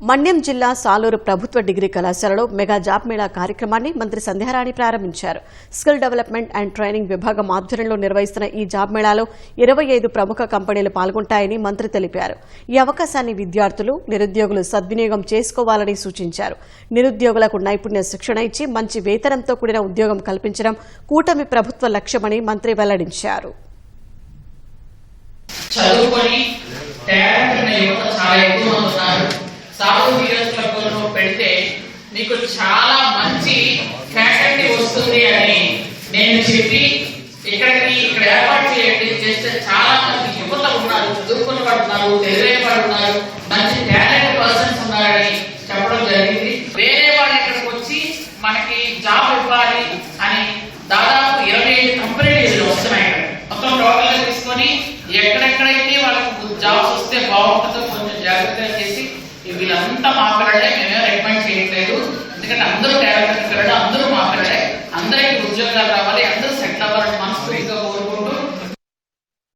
మన్యం జిల్లా సాలూరు ప్రభుత్వ డిగ్రీ కళాశాలలో మెగా జాబ్ మేళా కార్యక్రమాన్ని మంత్రి సంధ్యారాణి ప్రారంభించారు. స్కిల్ డెవలప్మెంట్ అండ్ ట్రైనింగ్ విభాగం ఆధ్వర్యంలో నిర్వహిస్తున్న ఈ జాబ్ మేళాలో ఇరవై ఐదు ప్రముఖ కంపెనీలు పాల్గొంటాయని మంత్రి తెలిపారు. ఈ అవకాశాన్ని విద్యార్థులు నిరుద్యోగులు సద్వినియోగం చేసుకోవాలని సూచించారు. నిరుద్యోగులకు నైపుణ్య శిక్షణ ఇచ్చి మంచి వేతనంతో కూడిన ఉద్యోగం కల్పించడం కూటమి ప్రభుత్వ లక్ష్యమని మంత్రి వెల్లడించారు. చదువుకొని టాలెంట్ ఉన్న యువత చాలా ఎక్కువ మంది ఉన్నారు. సాగు నియోజకవర్గంలో పెడితే నీకు చాలా మంచి ఫ్యాకల్టీ వస్తుంది అని నేను చెప్పి ఇక్కడికి ఇక్కడ ఏర్పాటు చేయండి. చేస్తే చాలా మంది యువత ఉన్నారు చదువుకున్న వాడు ఉన్నారు తెలివైన వాడు ఉన్నారు మంచి టాలెంట్ పర్సన్స్ ఉన్నారని చెప్పడం జరిగింది. వేరే వాళ్ళు ఇక్కడికి వచ్చి మనకి జాబ్ ఇవ్వాలి అని దాదాపు ఇరవై ఐదు కంపెనీలు వస్తున్నాయి ఇక్కడ. మొత్తం టోటల్ తీసుకొని ఎక్కడెక్కడైతే వాళ్ళకు జాబ్స్ వస్తే బాగుంటుందో కొంచెం జాగ్రత్తగా వీళ్ళంతా మాట్లాడలే మేమే రికమెండ్ చేయట్లేదు. ఎందుకంటే అందరూ తేడా అందరూ మా పిల్లలే అందరికీ ఉద్యోగాలు రావాలి అందరూ సెటిల్ అవ్వాలి